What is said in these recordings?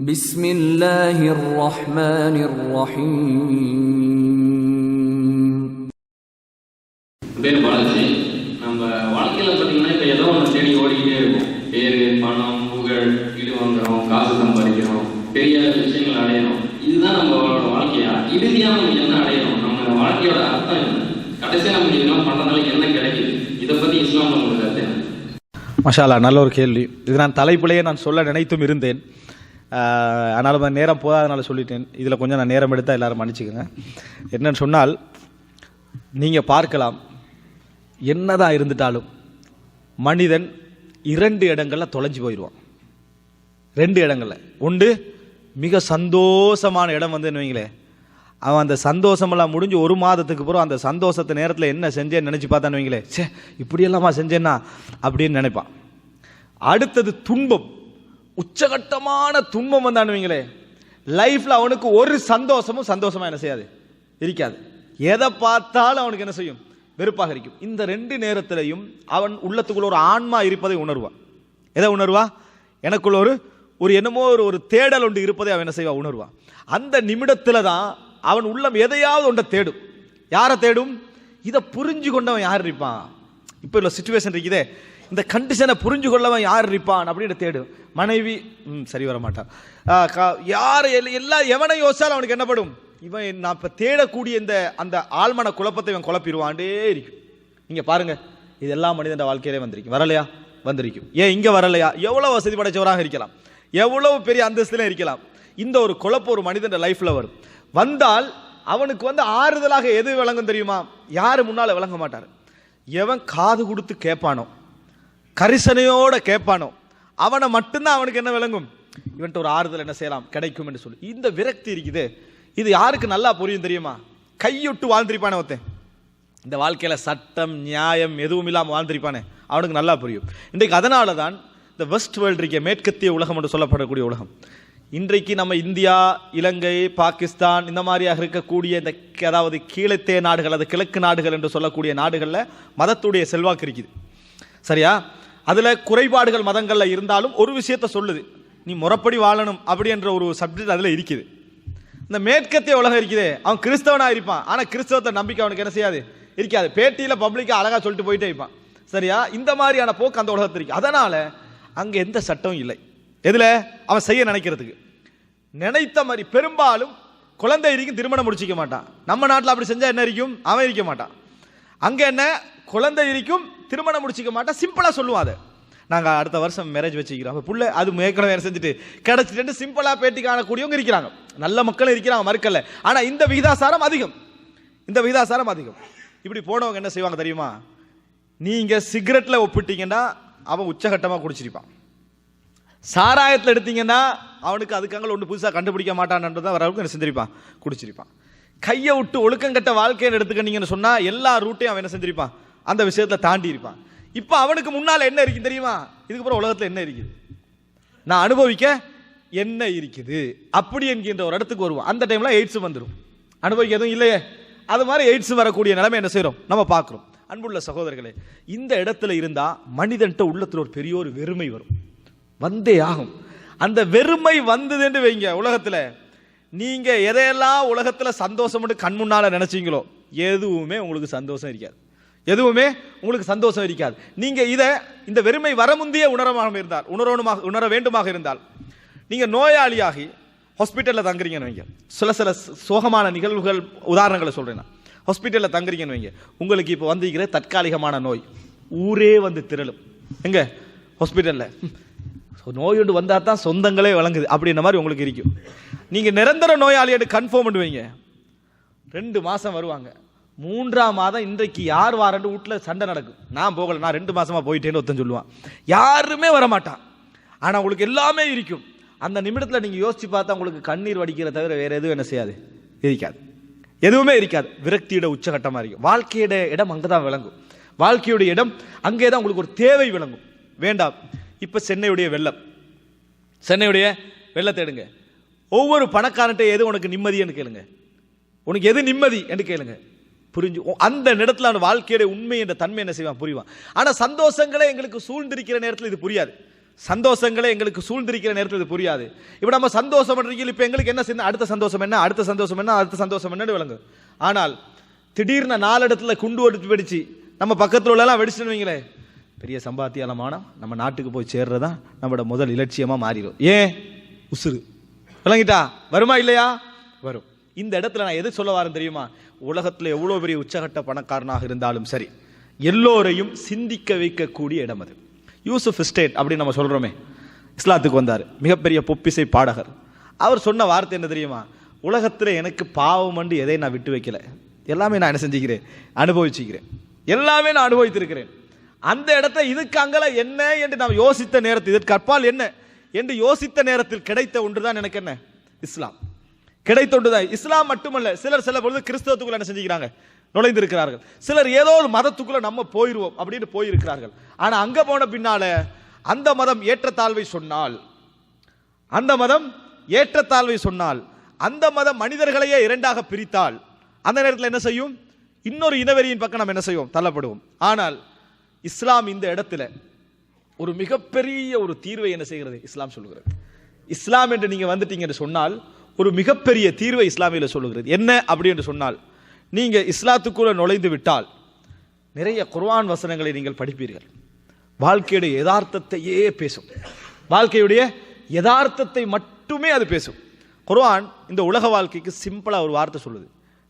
بسم الله الرحمن الرحيم பேர் பாலாஜி நம்ம வாழ்க்கையில் பார்த்தீங்கன்னா இப்போ ஏதோ ஒன்று தேடி ஓடிக்கிட்டே இருக்கும் பேர் பணம் புகழ் வீடு வாங்குறோம் காசு சம்பாதிக்கிறோம் பெரிய விஷயங்கள் அடையணும் இதுதான் நம்மளோட வாழ்க்கையா இறுதியாக நம்ம என்ன அடையணும் நம்ம வாழ்க்கையோட அர்த்தம் என்ன கடைசியாக நமக்கு இதெல்லாம் பண்ணுறதுனால என்ன கிடைக்குது இதை பற்றி இஸ்லாம் உங்களுக்கு கருத்து என்ன மஷாலா நல்ல ஒரு கேள்வி இது நான் தலைப்பிலேயே நான் சொல்ல நினைத்தும் இருந்தேன் ஆஹ் ஆனாலும் நேரம் போதாதனால சொல்லிட்டேன். இதில் கொஞ்சம் நான் நேரம் எடுத்தால் எல்லாரும் மன்னிச்சுக்கோங்க. என்னன்னு சொன்னால் நீங்கள் பார்க்கலாம். என்னதான் இருந்துட்டாலும் மனிதன் இரண்டு இடங்களில் தொலைஞ்சு போயிடுவான் ரெண்டு இடங்களில். ஒன்று மிக சந்தோஷமான இடம் வந்து வைங்களேன் அவன் அந்த சந்தோஷமெல்லாம் முடிஞ்சு ஒரு மாதத்துக்கு பிறகு அந்த சந்தோஷத்தை நேரத்தில் என்ன செஞ்சேன்னு நினச்சி பார்த்தான்னு வைங்களேன் சே இப்படியெல்லாமா செஞ்சேன்னா அப்படின்னு நினைப்பான். அடுத்தது துன்பம். உச்சகட்டமான துன்பம் வந்தான்னு வைங்களேன் லைஃப்பில் அவனுக்கு ஒரு சந்தோஷமும் சந்தோஷமா என்ன செய்யாது? இருக்காது. எதை பார்த்தாலும் அவனுக்கு என்ன செய்யும்? வெறுப்பாக இருக்கும். இந்த ரெண்டு நேரத்திலையும் அவன் உள்ளத்துக்குள்ள ஒரு ஆன்மா இருப்பதை உணர்வான். எதை உணர்வா? எனக்குள்ள ஒரு ஒரு என்னமோ ஒரு ஒரு தேடல் ஒன்று இருப்பதை அவன் என்ன செய்வா? உணர்வான். அந்த நிமிடத்தில் தான் அவன் உள்ளம் எதையாவது ஒன்றை தேடும். யாரை தேடும்? இதை புரிஞ்சு கொண்டவன் யார் இருப்பான்? இப்போ உள்ள சுச்சுவேஷன் இருக்குதே. இந்த கண்டிஷனை புரிஞ்சு கொள்ளவன் யார் இருப்பான் அப்படின்னு தேடும் மனைவி ம் சரி வர மாட்டான் கா- யார் எல்- எவனை யோசிச்சாலும் அவனுக்கு என்னப்படும் இவன் நான் இப்போ தேடக்கூடிய இந்த அந்த ஆழ்மன குழப்பத்தை இவன் குழப்பிடுவான்டே இருக்கும் நீங்கள் பாருங்க இது எல்லா மனிதன் வாழ்க்கையிலே வந்திருக்கும் வரலையா? வந்திருக்கும் ஏன் இங்கே வரலையா? எவ்வளோ வசதி படைச்சவராக இருக்கலாம். எவ்வளோ பெரிய அந்தஸ்துல இருக்கலாம். இந்த ஒரு குழப்பம் ஒரு மனிதன் லைஃப்பில் வரும். வந்தால் அவனுக்கு வந்து ஆறுதலாக எது விளங்கும் தெரியுமா? யார் முன்னால் விளங்க மாட்டார்? எவன் காது கொடுத்து கேட்பானோ? கரிசனையோட கேட்பானோ? அவனை மட்டும்தான் அவனுக்கு என்ன விளங்கும்? இவன்ட்டு ஒரு ஆறுதல் என்ன செய்யலாம்? கிடைக்கும் என்று சொல்லி. இந்த விரக்தி இருக்குது. இது யாருக்கு நல்லா புரியும் தெரியுமா? கையொட்டு வாழ்ந்திருப்பானே ஒருத்தன். இந்த வாழ்க்கையில் சட்டம் நியாயம் எதுவும் இல்லாமல் வாழ்ந்திருப்பானே. அவனுக்கு நல்லா புரியும். இன்றைக்கு அதனால தான் இந்த வெஸ்ட் வேர்ல்டு இருக்க மேற்கத்திய உலகம் என்று சொல்லப்படக்கூடிய உலகம். இன்றைக்கு நம்ம இந்தியா இலங்கை பாகிஸ்தான் இந்த மாதிரியாக இருக்கக்கூடிய இந்த அதாவது கீழத்தே நாடுகள் அது கிழக்கு நாடுகள் என்று சொல்லக்கூடிய நாடுகளில் மதத்துடைய செல்வாக்கு இருக்குது. சரியா? அதில் குறைபாடுகள் மதங்களில் இருந்தாலும் ஒரு விஷயத்த சொல்லுது. நீ முறப்படி வாழணும் அப்படின்ற ஒரு சப்ஜெக்ட் அதில் இருக்குது. இந்த மேற்கத்திய உலகம் இருக்குது அவன் கிறிஸ்தவனாக இருப்பான். ஆனால் கிறிஸ்தவத்தை நம்பிக்கை அவனுக்கு என்ன செய்யாது? இருக்காது. பேட்டியில் பப்ளிக்காக அழகாக சொல்லிட்டு போயிட்டே இருப்பான். சரியா? இந்த மாதிரியான போக்கு அந்த உலகத்தில் இருக்கு. அதனால் அங்கே எந்த சட்டமும் இல்லை. எதில்? அவன் செய்ய நினைக்கிறதுக்கு. நினைத்த மாதிரி பெரும்பாலும் குழந்தை இருக்கும் திருமணம் முடிச்சிக்க மாட்டான். நம்ம நாட்டில் அப்படி செஞ்சால் என்ன இருக்கும்? அவன் இருக்க மாட்டான். அங்கே என்ன? குழந்தை இருக்கும் திருமணம் முடிச்சிக்க மாட்டான் சிம்பிளாக சொல்லுவான் அதை. நாங்கள் அடுத்த வருஷம் மேரேஜ் வச்சுக்கிறோம். அப்போ புள்ள அது ஏற்கனவே செஞ்சுட்டு கிடச்சிட்டு சிம்பிளாக பேட்டி காணக்கூடியவங்க இருக்கிறாங்க. நல்ல மக்களும் இருக்கிறாங்க மறுக்கல. ஆனால் இந்த விகிதாசாரம் அதிகம். இந்த விகிதாசாரம் அதிகம். இப்படி போனவங்க என்ன செய்வாங்க தெரியுமா? நீங்கள் சிகரெட்டில் ஒப்பிட்டீங்கன்னா அவன் உச்சகட்டமாக குடிச்சிருப்பான். சாராயத்தில் எடுத்தீங்கன்னா அவனுக்கு அதுக்காக ஒன்று புதுசாக கண்டுபிடிக்க மாட்டான்ன்றதான் வரவுக்கு என்ன செஞ்சிருப்பான்? குடிச்சிருப்பான். கையை விட்டு ஒழுக்கங்கட்ட வாழ்க்கையை எடுத்துக்கிட்டீங்கன்னு சொன்னால் எல்லா ரூட்டையும் அவன் என்ன செஞ்சிருப்பான்? அந்த விஷயத்தில் தாண்டி இருப்பான். இப்போ அவனுக்கு முன்னால் என்ன இருக்குது தெரியுமா? இதுக்கப்புறம் உலகத்தில் என்ன இருக்குது? நான் அனுபவிக்க என்ன இருக்குது? அப்படி என்கின்ற ஒரு இடத்துக்கு வருவோம் அந்த டைமில் எய்ட்ஸ் வந்துடும் அனுபவிக்க எதுவும் இல்லையே. அது மாதிரி எய்ட்ஸ் வரக்கூடிய நிலைமை என்ன செய்கிறோம் நம்ம பார்க்குறோம். அன்புள்ள சகோதரர்களே இந்த இடத்துல இருந்தால் மனிதன்ட்ட உள்ளத்தில் ஒரு பெரிய ஒரு வெறுமை வரும். வந்தே ஆகும். அந்த வெறுமை வந்ததுன்னு வைங்க உலகத்தில். நீங்கள் எதையெல்லாம் உலகத்தில் சந்தோஷம் கண் முன்னால் நினச்சிங்களோ எதுவுமே உங்களுக்கு சந்தோஷம் இருக்காது. எதுவுமே உங்களுக்கு சந்தோஷம் இருக்காது. நீங்க இதை இந்த வெறுமை வர முந்தைய உணரமாக இருந்தால் உணரணுமாக உணர வேண்டுமாக இருந்தால் நீங்க நோயாளியாகி ஹாஸ்பிட்டலில் தங்குறீங்கன்னு வைங்க. சில சில சோகமான நிகழ்வுகள் உதாரணங்களை சொல்றேன் நான். ஹாஸ்பிட்டலில் தங்குறீங்கன்னு வைங்க. உங்களுக்கு இப்போ வந்திருக்கிற தற்காலிகமான நோய் ஊரே வந்து திரளும். எங்க? ஹாஸ்பிட்டலில் நோய் ஒன்று வந்தால் தான் சொந்தங்களே வழங்குது அப்படின்ற மாதிரி உங்களுக்கு இருக்கும். நீங்கள் நிரந்தர நோயாளியோட கன்ஃபார்ம் பண்ணுவீங்க ரெண்டு மாதம் வருவாங்க. மூன்றாம் மாதம் இன்றைக்கு யார் வாரண்டு வீட்டில் சண்டை நடக்கும் நான் போகலை நான் ரெண்டு மாதமாக போயிட்டேன்னு ஒருத்தன் சொல்லுவான். யாருமே வர மாட்டான் ஆனால் உங்களுக்கு எல்லாமே இருக்கும். அந்த நிமிடத்தில் நீங்கள் யோசித்து பார்த்தா உங்களுக்கு கண்ணீர் வடிக்கிற தவிர வேறு எதுவும் என்ன செய்யாது? இருக்காது. எதுவுமே இருக்காது. விரக்தியோட உச்சகட்டமாக இருக்கும். வாழ்க்கையோட இடம் அங்கே தான் விளங்கும். வாழ்க்கையோட இடம் அங்கே தான் உங்களுக்கு ஒரு தேவை விளங்கும். வேண்டாம். இப்போ சென்னையுடைய வெள்ளம். சென்னையுடைய வெள்ளத்தை எடுங்க. ஒவ்வொரு பணக்காரன்ட்டே எது உனக்கு நிம்மதின்னு கேளுங்க. உனக்கு எது நிம்மதி என்று கேளுங்க. புரிஞ்சு அந்த இடத்துல அவன் வாழ்க்கையுடைய உண்மை என்ற தன்மை என்ன செய்வான்? புரிவான். ஆனால் சந்தோஷங்களே எங்களுக்கு சூழ்ந்திருக்கிற நேரத்தில் இது புரியாது. சந்தோஷங்களே எங்களுக்கு சூழ்ந்திருக்கிற நேரத்தில் இது புரியாது. இப்போ நம்ம சந்தோஷம் பண்ணுறீங்க இப்போ எங்களுக்கு என்ன செய்யணும்? அடுத்த சந்தோஷம் என்ன? அடுத்த சந்தோஷம் என்ன? அடுத்த சந்தோஷம் என்னன்னு விளங்கு. ஆனால் திடீர்னு நாலு இடத்துல குண்டு வெடிச்சு வெடிச்சு நம்ம பக்கத்தில் உள்ளலாம் வெடிச்சுன்னு வைங்களேன் பெரிய சம்பாத்தியாலமானம் நம்ம நாட்டுக்கு போய் சேர்றதா நம்மளோட முதல் இலட்சியமாக மாறிடும். ஏன்? உசுறு. விளங்கிட்டா? வருமா இல்லையா? வரும். இந்த இடத்துல நான் எது சொல்ல வரேன் தெரியுமா? உலகத்தில் எவ்வளோ பெரிய உச்சகட்ட பணக்காரனாக இருந்தாலும் சரி எல்லோரையும் சிந்திக்க வைக்கக்கூடிய இடம் அது. யூசுஃப் ஸ்டேட் அப்படின்னு நம்ம சொல்கிறோமே இஸ்லாத்துக்கு வந்தார் மிகப்பெரிய பொப்பிசை பாடகர். அவர் சொன்ன வார்த்தை என்ன தெரியுமா? உலகத்தில் எனக்கு பாவம் அண்டு எதை நான் விட்டு வைக்கல. எல்லாமே நான் என்ன செஞ்சுக்கிறேன்? அனுபவிச்சுக்கிறேன். எல்லாமே நான் அனுபவித்திருக்கிறேன். அந்த இடத்த இதுக்கு அங்கல என்ன என்று நாம் யோசித்த நேரத்தில் இதற்கு அப்பால் என்ன என்று யோசித்த நேரத்தில் கிடைத்த ஒன்று தான் எனக்கு என்ன? இஸ்லாம். கிடைத்த இஸ்லாம் மட்டுமல்ல சிலர் சில பொழுது கிறிஸ்தவத்துக்குள்ள என்ன செஞ்சுக்கிறாங்க? நுழைந்திருக்கிறார்கள். சிலர் ஏதோ ஒரு மதத்துக்குள்ள நம்ம போயிருவோம் அப்படின்னு போயிருக்கிறார்கள். ஆனா அங்க போன பின்னால அந்த மதம் ஏற்றத்தாழ்வை சொன்னால் அந்த மதம் ஏற்றத்தாழ்வை சொன்னால் அந்த மதம் மனிதர்களையே இரண்டாக பிரித்தால் அந்த நேரத்தில் என்ன செய்யும்? இன்னொரு இனவெறியின் பக்கம் நம்ம என்ன செய்வோம்? தள்ளப்படுவோம். ஆனால் இஸ்லாம் இந்த இடத்துல ஒரு மிகப்பெரிய ஒரு தீர்வை என்ன செய்கிறது? இஸ்லாம் சொல்கிறது. இஸ்லாம் என்று நீங்கள் வந்துட்டீங்க என்று சொன்னால் ஒரு மிகப்பெரிய தீர்வை இஸ்லாமியில சொல்லுகிறது. என்ன அப்படி என்று சொன்னால் நீங்கள் இஸ்லாத்துக்குள்ளே நுழைந்து விட்டால் நிறைய குர்வான் வசனங்களை நீங்கள் படிப்பீர்கள். வாழ்க்கையுடைய யதார்த்தத்தையே பேசும். வாழ்க்கையுடைய யதார்த்தத்தை மட்டுமே அது பேசும். குர்வான் இந்த உலக வாழ்க்கைக்கு சிம்பிளாக ஒரு வார்த்தை சொல்லுது.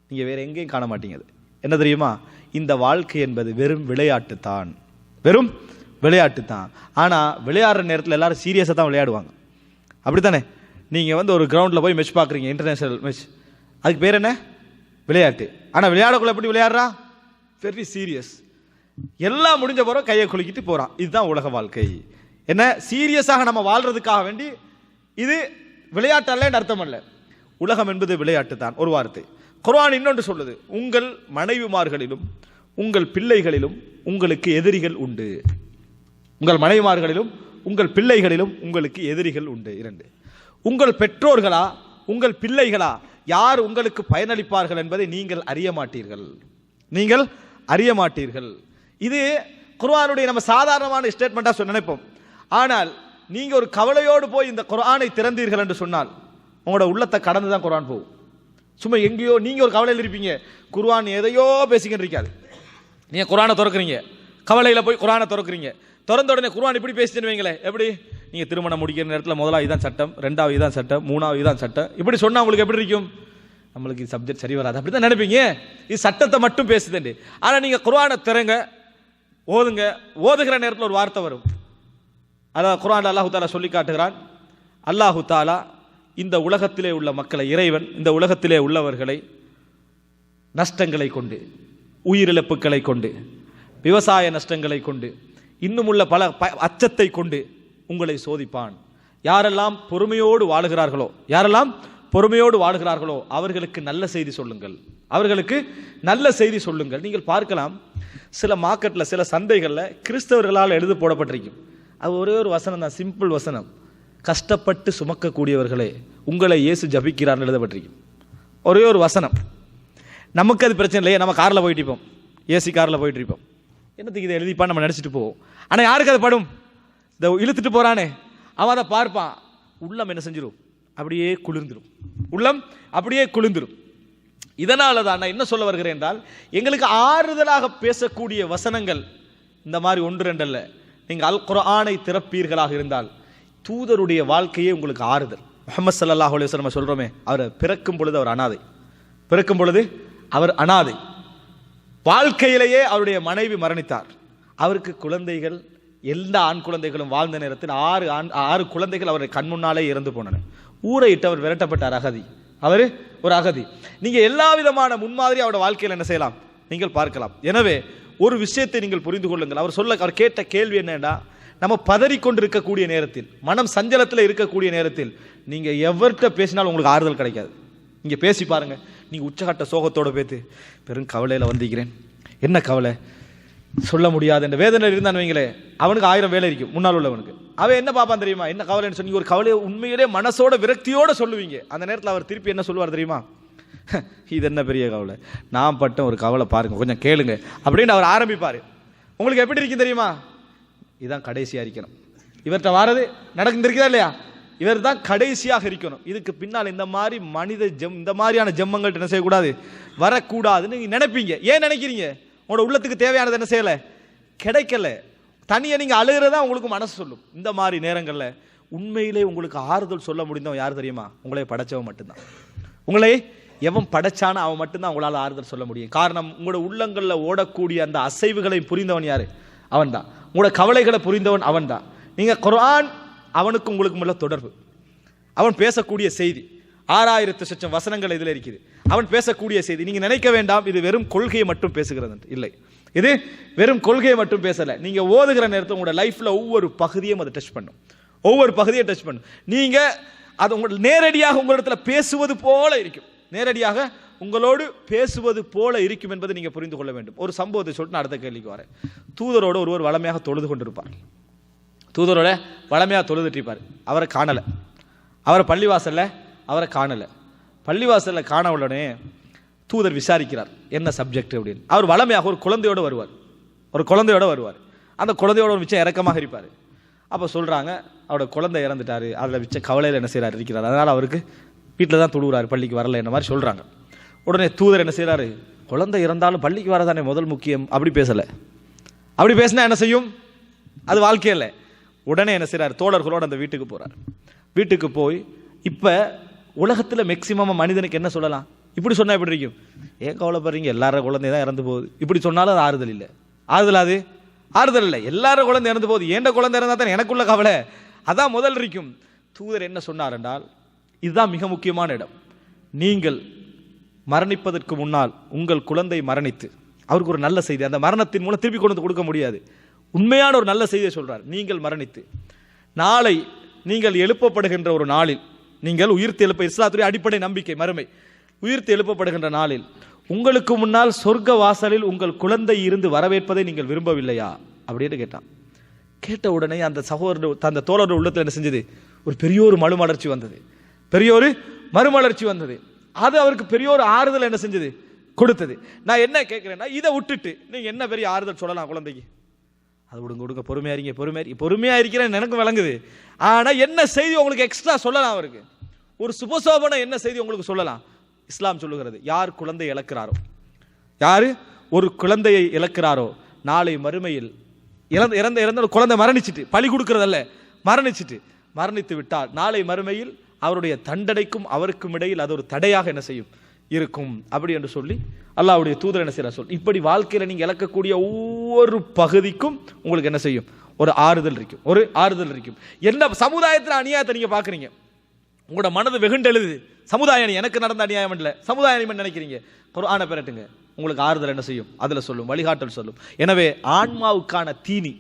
நீங்கள் வேற எங்கேயும் காண மாட்டீங்க என்ன தெரியுமா? இந்த வாழ்க்கை என்பது வெறும் விளையாட்டு தான். வெறும் விளையாட்டு தான். ஆனால் விளையாடுற நேரத்தில் எல்லாரும் சீரியஸாக தான் விளையாடுவாங்க. அப்படித்தானே? நீங்கள் வந்து ஒரு கிரவுண்டில் போய் மேட்ச் பார்க்குறீங்க இன்டர்நேஷ்னல் மேட்ச் அதுக்கு பேர் என்ன? விளையாட்டு. ஆனால் விளையாடக்குள்ள எப்படி விளையாடுறா? வெரி சீரியஸ் எல்லாம் முடிஞ்ச போகிறோம் கையை குலுக்கிட்டு போகிறான் இதுதான் உலக வாழ்க்கை. என்ன? சீரியஸாக நம்ம வாழ்கிறதுக்காக வேண்டி இது விளையாட்டு அல்லன்னு அர்த்தம் அல்ல. உலகம் என்பது விளையாட்டு தான். ஒரு வார்த்தை. குர்ஆன் இன்னொன்று சொல்லுது. உங்கள் மனைவிமார்களிலும் உங்கள் பிள்ளைகளிலும் உங்களுக்கு எதிரிகள் உண்டு. உங்கள் மனைவிமார்களிலும் உங்கள் பிள்ளைகளிலும் உங்களுக்கு எதிரிகள் உண்டு. இரண்டு. உங்கள் பெற்றோர்களா? உங்கள் பிள்ளைகளா? யார் உங்களுக்கு பயனளிப்பார்கள் என்பதை நீங்கள் அறிய மாட்டீர்கள். நீங்கள் அறிய மாட்டீர்கள். இது குர்ஆனுடைய நம்ம சாதாரணமான ஸ்டேட்மெண்ட்டாக சொல்ல நினைப்போம். ஆனால் நீங்கள் ஒரு கவலையோடு போய் இந்த குர்ஆனை திறந்தீர்கள் என்று சொன்னால் உங்களோட உள்ளத்தை கடந்து தான் குர்ஆன் போகும். சும்மா எங்கேயோ நீங்கள் ஒரு கவலையில் இருப்பீங்க. குர்ஆன் எதையோ பேசிக்கிட்டு இருக்காது. நீங்கள் குர்ஆனை திறக்கிறீங்க. கவலையில் போய் குரானை திறக்கிறீங்க. திறந்த உடனே குரான் இப்படி பேசிட்டுன்னு வைங்களேன். எப்படி? நீங்கள் திருமணம் முடிக்கிற நேரத்தில் முதலாவது இதான் சட்டம் ரெண்டாவது இதான் சட்டம் மூணாவது இதான் சட்டம். இப்படி சொன்னால் உங்களுக்கு எப்படி இருக்கும்? நம்மளுக்கு இது சப்ஜெக்ட் சரி வராது. அப்படி தான் நினைப்பீங்க. இது சட்டத்தை மட்டும் பேசுதுண்டு. ஆனால் நீங்கள் குரானை திறங்க ஓதுங்க ஓதுகிற நேரத்தில் ஒரு வார்த்தை வரும். அதான் குரான் அல்லாஹு தாலா சொல்லி காட்டுகிறான் அல்லாஹு தாலா இந்த உலகத்திலே உள்ள மக்களை இறைவன் இந்த உலகத்திலே உள்ளவர்களை நஷ்டங்களை கொண்டு உயிரிழப்புகளை கொண்டு விவசாய நஷ்டங்களை கொண்டு இன்னும் உள்ள பல ப- அச்சத்தை கொண்டு உங்களை சோதிப்பான். யாரெல்லாம் பொறுமையோடு வாழுகிறார்களோ யாரெல்லாம் பொறுமையோடு வாழுகிறார்களோ அவர்களுக்கு நல்ல செய்தி சொல்லுங்கள். அவர்களுக்கு நல்ல செய்தி சொல்லுங்கள். நீங்கள் பார்க்கலாம் சில மார்க்கெட்டில் சில சந்தைகளில் கிறிஸ்தவர்களால் எழுது போடப்பட்டிருக்கும். அது ஒரே ஒரு வசனம் தான் சிம்பிள் வசனம். கஷ்டப்பட்டு சுமக்கக்கூடியவர்களே உங்களை இயேசு ஜபிக்கிறார்னு எழுதப்பட்டிருக்கும். ஒரே ஒரு வசனம். நமக்கு அது பிரச்சனை இல்லையே நம்ம காரில் போயிட்டு இருப்போம். ஏசி காரில் போயிட்டு இருப்போம். என்னத்துக்கு இதை எழுதிப்பான் நம்ம நினச்சிட்டு போவோம். ஆனால் யாருக்கு அது படும்? இந்த இழுத்துட்டு போகிறானே அவன் அதை பார்ப்பான் உள்ளம் என்ன செஞ்சிடும் அப்படியே குளிர்ந்துடும் உள்ளம் அப்படியே குளிர்ந்துடும் இதனால தான் நான் என்ன சொல்ல வருகிறேன் என்றால் எங்களுக்கு ஆறுதலாக பேசக்கூடிய வசனங்கள் இந்த மாதிரி ஒன்று ரெண்டல்ல நீங்கள் அல் குரானை திறப்பீர்களாக இருந்தால் தூதருடைய வாழ்க்கையே உங்களுக்கு ஆறுதல். முகமது சல்லாஹ் அலைஹி வஸல்லம் சொல்கிறோமே அவர் பிறக்கும் பொழுது அவர் அனாதை. பிறக்கும் பொழுது அவர் அனாதை. வாழ்க்கையிலேயே அவருடைய மனைவி மரணித்தார். அவருக்கு குழந்தைகள் எல்லா ஆண் குழந்தைகளும் வாழ்ந்த நேரத்தில் ஆறு ஆண் ஆறு குழந்தைகள் அவருடைய கண் முன்னாலே இறந்து போனன. ஊரை இட்டு அவர் விரட்டப்பட்டார் அகதி. அவர் ஒரு அகதி. நீங்கள் எல்லா விதமான முன்மாதிரி அவருடைய வாழ்க்கையில் என்ன செய்யலாம்? நீங்கள் பார்க்கலாம். எனவே ஒரு விஷயத்தை நீங்கள் புரிந்து கொள்ளுங்கள். அவர் சொல்ல அவர் கேட்ட கேள்வி என்னன்னா நம்ம பதறிக்கொண்டு இருக்கக்கூடிய நேரத்தில் மனம் சஞ்சலத்தில் இருக்கக்கூடிய நேரத்தில் நீங்கள் எவர்கிட்ட பேசினாலும் உங்களுக்கு ஆறுதல் கிடைக்காது. இங்கே பேசி பாருங்கள் நீங்கள் உச்சகட்ட சோகத்தோட பேத்து. பெரும் கவலையில் வந்திருக்கிறேன். என்ன கவலை? சொல்ல முடியாது இந்த வேதனையில் இருந்தான் வைங்களே. அவனுக்கு ஆயிரம் வேலை இருக்கும் முன்னால் உள்ளவனுக்கு. அவன் என்ன பார்ப்பான் தெரியுமா? என்ன கவலைன்னு சொல்லி ஒரு கவலையை உண்மையிலே மனசோட விரக்தியோடு சொல்லுவீங்க. அந்த நேரத்தில் அவர் திருப்பி என்ன சொல்லுவார் தெரியுமா? இது என்ன பெரிய கவலை? நான் பட்ட ஒரு கவலை பாருங்க கொஞ்சம் கேளுங்க. அப்படின்னு அவர் ஆரம்பிப்பார். உங்களுக்கு எப்படி இருக்கு தெரியுமா? இதான் கடைசியாக இருக்கணும். இவர்கிட்ட வாரது நடந்துருக்குதா இல்லையா? இவர் தான் கடைசியாக இருக்கணும். இதுக்கு பின்னால் இந்த மாதிரி மனித ஜெம் இந்த மாதிரியான ஜெம்மங்கள் என்ன செய்யக்கூடாது? வரக்கூடாதுன்னு நினைப்பீங்க. ஏன் நினைக்கிறீங்க? உங்களோட உள்ளத்துக்கு தேவையானது என்ன செய்யலை? கிடைக்கல. தனியாக நீங்கள் அழுகிறதா உங்களுக்கு மனசு சொல்லும். இந்த மாதிரி நேரங்களில் உண்மையிலே உங்களுக்கு ஆறுதல் சொல்ல முடிந்தவன் யார் தெரியுமா? உங்களை படைச்சவன் மட்டும்தான். உங்களை எவன் படைச்சானோ அவன் மட்டும்தான் உங்களால் ஆறுதல் சொல்ல முடியும். காரணம் உங்களோட உள்ளங்களில் ஓடக்கூடிய அந்த அசைவுகளை புரிந்தவன் யாரு? அவன்தான். உங்களோட கவலைகளை புரிந்தவன் அவன் தான் நீங்கள் குரான் அவனுக்கும் உங்களுக்கும் உள்ள தொடர்பு. அவன் பேசக்கூடிய செய்தி ஆறாயிரத்து லட்சம் வசனங்கள் இதில் இருக்குது. அவன் பேசக்கூடிய செய்தி நீங்கள் நினைக்க வேண்டாம் இது வெறும் கொள்கையை மட்டும் பேசுகிறது இல்லை. இது வெறும் கொள்கையை மட்டும் பேசலை. நீங்கள் ஓதுகிற நேரத்தில் உங்களோட லைஃப்பில் ஒவ்வொரு பகுதியும் அதை டச் பண்ணும். ஒவ்வொரு பகுதியை டச் பண்ணும். நீங்கள் அது உங்கள் நேரடியாக உங்களிடத்தில் பேசுவது போல இருக்கும். நேரடியாக உங்களோடு பேசுவது போல இருக்கும் என்பதை நீங்கள் புரிந்து கொள்ள வேண்டும். ஒரு சம்பவத்தை சொல்லிட்டு நான் அடுத்த கேள்விக்கு வரேன். தூதரோடு ஒருவர் வளமையாக தொழுது கொண்டிருப்பார். தூதரோட வளமையாக தொழுதுட்டிருப்பார். அவரை காணலை. அவரை பள்ளிவாசலில் அவரை காணலை. பள்ளிவாசலில் காண உடனே தூதர் விசாரிக்கிறார் என்ன சப்ஜெக்ட் அப்படின்னு. அவர் வளமையாக ஒரு குழந்தையோட வருவார். ஒரு குழந்தையோட வருவார். அந்த குழந்தையோட ஒரு மிச்சம் இறக்கமாக இருப்பார். அப்போ சொல்கிறாங்க அவரோட குழந்தை இறந்துட்டார். அதில் மிச்ச கவலையில் என்ன செய்கிறார் இருக்கிறார். அதனால் அவருக்கு வீட்டில் தான் தொழுகிறார் பள்ளிக்கு வரல என்ன மாதிரி சொல்கிறாங்க உடனே தூதர் என்ன செய்கிறாரு குழந்தை இறந்தாலும் பள்ளிக்கு வரதானே முதல் முக்கியம். அப்படி பேசலை. அப்படி பேசினா என்ன செய்யும்? அது வாழ்க்கையில் உடனே என்ன செய்கிறார் தோழர்களோடு அந்த வீட்டுக்கு போகிறார் வீட்டுக்கு போய் இப்போ உலகத்தில் மேக்சிமம் மனிதனுக்கு என்ன சொல்லலாம்? இப்படி சொன்னால் எப்படி இருக்கும்? ஏன் கவலைப்படுறீங்க? எல்லார குழந்தை தான் இறந்து போகுது. இப்படி சொன்னாலும் அது ஆறுதல் இல்லை. ஆறுதல் அது? ஆறுதல் இல்லை. எல்லாரும் குழந்தை இறந்து போகுது. ஏண்ட குழந்தை இறந்தால் தான் எனக்குள்ள கவலை? அதான் முதல் இருக்கும். தூதர் என்ன சொன்னார் என்றால் இதுதான் மிக முக்கியமான இடம். நீங்கள் மரணிப்பதற்கு முன்னால் உங்கள் குழந்தை மரணித்து அவருக்கு ஒரு நல்ல செய்தி. அந்த மரணத்தின் மூலம் திருப்பி கொண்டு வந்து கொடுக்க முடியாது. உண்மையான ஒரு நல்ல செய்தியை சொல்றார். நீங்கள் மரணித்து நாளை நீங்கள் எழுப்பப்படுகின்ற ஒரு நாளில் நீங்கள் உயிர்த்து எழுப்ப இஸ்லாத்துடைய அடிப்படை நம்பிக்கை மறுமை. உயிர்த்து எழுப்பப்படுகின்ற நாளில் உங்களுக்கு முன்னால் சொர்க்க வாசலில் உங்கள் குழந்தை இருந்து வரவேற்பதை நீங்கள் விரும்பவில்லையா? அப்படின்னு கேட்டான். கேட்ட உடனே அந்த சகோதரர் அந்த தோழர் உள்ளத்தில் என்ன செஞ்சது? ஒரு பெரிய ஒரு மறுமலர்ச்சி வந்தது. பெரிய ஒரு மறுமலர்ச்சி வந்தது. அது அவருக்கு பெரிய ஒரு ஆறுதல் என்ன செஞ்சது? கொடுத்தது. நான் என்ன கேட்குறேன்னா இதை விட்டுட்டு நீங்கள் என்ன பெரிய ஆறுதல் சொல்லலாம் குழந்தைக்கு? அது விடுங்க விடுங்க. பொறுமையாக இருங்க பொறுமையாக பொறுமையாக இருக்கிறேன் எனக்கும் விளங்குது. ஆனால் என்ன செய்தி உங்களுக்கு எக்ஸ்ட்ரா சொல்லலாம் அவருக்கு? ஒரு சுபசோபனை என்ன செய்தி உங்களுக்கு சொல்லலாம்? இஸ்லாம் சொல்லுகிறது யார் குழந்தை இழக்கிறாரோ? யார்? ஒரு குழந்தையை இழக்கிறாரோ? நாளை மறுமையில் இறந்த இறந்த இறந்த ஒரு குழந்தை மரணிச்சிட்டு பழி கொடுக்கறதல்ல மரணிச்சிட்டு மரணித்து விட்டால் நாளை மறுமையில் அவருடைய தண்டனைக்கும் அவருக்கும் இடையில் அது ஒரு தடையாக என்ன செய்யும்? இருக்கும். அப்படி என்று சொல்லி அல்லாவுடைய தூதர் என்ன செய்யற சொல் இப்படி வாழ்க்கையில் நீங்கள் இழக்கக்கூடிய ஒவ்வொரு பகுதிக்கும் உங்களுக்கு என்ன செய்யும்? ஒரு ஆறுதல் இருக்கும். ஒரு ஆறுதல் இருக்கும். என்ன சமுதாயத்தில் அநியாயத்தை நீங்கள் பார்க்குறீங்க உங்களோட மனது வெகுண்டெழுது சமுதாய அணி எனக்கு நடந்த அநியாயம் இல்லை. சமுதாய நினைக்கிறீங்க. குரானை பெறட்டுங்க உங்களுக்கு ஆறுதல் என்ன செய்யும்? அதில் சொல்லும் வழிகாட்டல் சொல்லும். எனவே ஆன்மாவுக்கான தீனி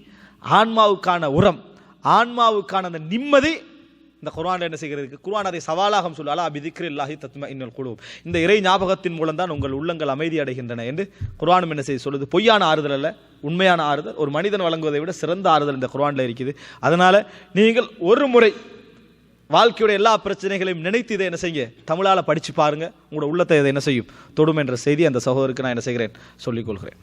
ஆன்மாவுக்கான உரம் ஆன்மாவுக்கான அந்த நிம்மதி இந்த குர்ஆன் என்ன செய்கிறது குர்ஆன் அதை சவாலாக சொல்லு அபிதிக்ரி இல்லாஹி தத்ம இன்னல் குழு இந்த இறை ஞாபகத்தின் மூலம் தான் உங்கள் உள்ளங்கள் அமைதி அடைகின்றன என்று குர்ஆனும் என்ன செய்து சொல்லுது. பொய்யான ஆறுதல் அல்ல உண்மையான ஆறுதல். ஒரு மனிதன் வழங்குவதை விட சிறந்த ஆறுதல் இந்த குர்ஆன்ல இருக்குது. அதனால் நீங்கள் ஒரு முறை வாழ்க்கையோட எல்லா பிரச்சனைகளையும் நினைத்து இதை என்ன செய்யுங்க? தமிழால் படித்து பாருங்கள் உங்களோட உள்ளத்தை இதை என்ன செய்யும்? தொடும் என்ற செய்தி அந்த சகோதரருக்கு நான் என்ன செய்கிறேன்? சொல்லிக் கொள்கிறேன்.